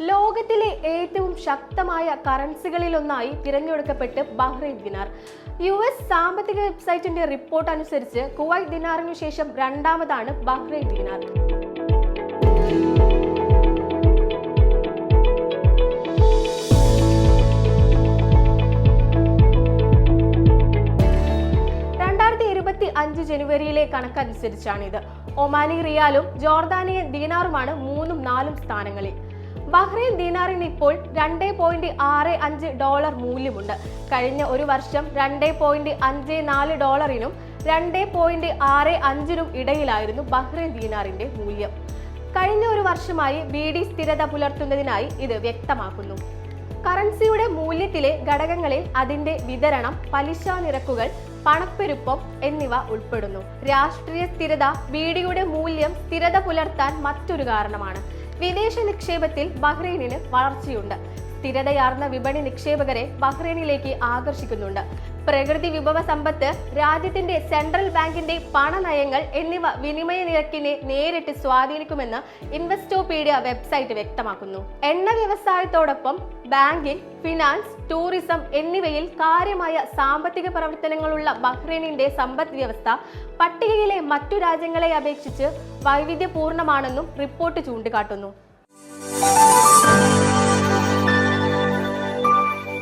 ലോകത്തിലെ ഏറ്റവും ശക്തമായ കറൻസികളിലൊന്നായി തിരഞ്ഞെടുക്കപ്പെട്ട് ബഹ്റൈൻ ദിനാർ. യു എസ് സാമ്പത്തിക വെബ്സൈറ്റിന്റെ റിപ്പോർട്ട് അനുസരിച്ച് കുവൈറ്റ് ദിനാറിനു ശേഷം രണ്ടാമതാണ് ബഹ്റൈൻ ദിനാർ. അഞ്ച് ജനുവരിയിലെ കണക്കനുസരിച്ചാണിത്. ഒമാനി റിയാലും ജോർദാനിയൻ ദീനാറുമാണ് മൂന്നും നാലും സ്ഥാനങ്ങളിൽ. ബഹ്റൈൻ ദീനാറിന് ഇപ്പോൾ രണ്ട് പോയിന്റ് ആറ് അഞ്ച് ഡോളർ മൂല്യമുണ്ട്. കഴിഞ്ഞ ഒരു വർഷം രണ്ട് പോയിന്റ് അഞ്ച് നാല് ഡോളറിനും രണ്ട് പോയിന്റ് ആറ് അഞ്ചിനും ഇടയിലായിരുന്നു ബഹ്റൈൻ ദീനാറിന്റെ മൂല്യം. കഴിഞ്ഞ ഒരു വർഷമായി ബി ഡി സ്ഥിരത പുലർത്തുന്നതിനായി ഇത് വ്യക്തമാക്കുന്നു. കറൻസിയുടെ മൂല്യത്തിലെ ഘടകങ്ങളിൽ അതിന്റെ വിതരണം പലിശ നിരക്കുകൾ പണപ്പെരുപ്പം എന്നിവ ഉൾപ്പെടുന്നു. രാഷ്ട്രീയ സ്ഥിരത ബീഡിയുടെ മൂല്യം സ്ഥിരത പുലർത്താൻ മറ്റൊരു കാരണമാണ്. വിദേശ നിക്ഷേപത്തിൽ ബഹ്റൈനിന് വളർച്ചയുണ്ട്. സ്ഥിരതയാർന്ന വിപണി നിക്ഷേപകരെ ബഹ്റൈനിലേക്ക് ആകർഷിക്കുന്നുണ്ട്. പ്രകൃതി വിഭവ സമ്പത്ത് രാജ്യത്തിന്റെ സെൻട്രൽ ബാങ്കിന്റെ പണനയങ്ങൾ എന്നിവ വിനിമയ നിരക്കിനെ നേരിട്ട് സ്വാധീനിക്കുമെന്ന് ഇൻവെസ്റ്റോപീഡിയ വെബ്സൈറ്റ് വ്യക്തമാക്കുന്നു. എണ്ണ വ്യവസായത്തോടൊപ്പം ബാങ്കിംഗ് ഫിനാൻസ് ടൂറിസം എന്നിവയിൽ കാര്യമായ സാമ്പത്തിക പ്രവർത്തനങ്ങളുള്ള ബഹ്റൈനിന്റെ സമ്പദ് വ്യവസ്ഥ പട്ടികയിലെ മറ്റു രാജ്യങ്ങളെ അപേക്ഷിച്ച് വൈവിധ്യപൂർണമാണെന്നും റിപ്പോർട്ട് ചൂണ്ടിക്കാട്ടുന്നു.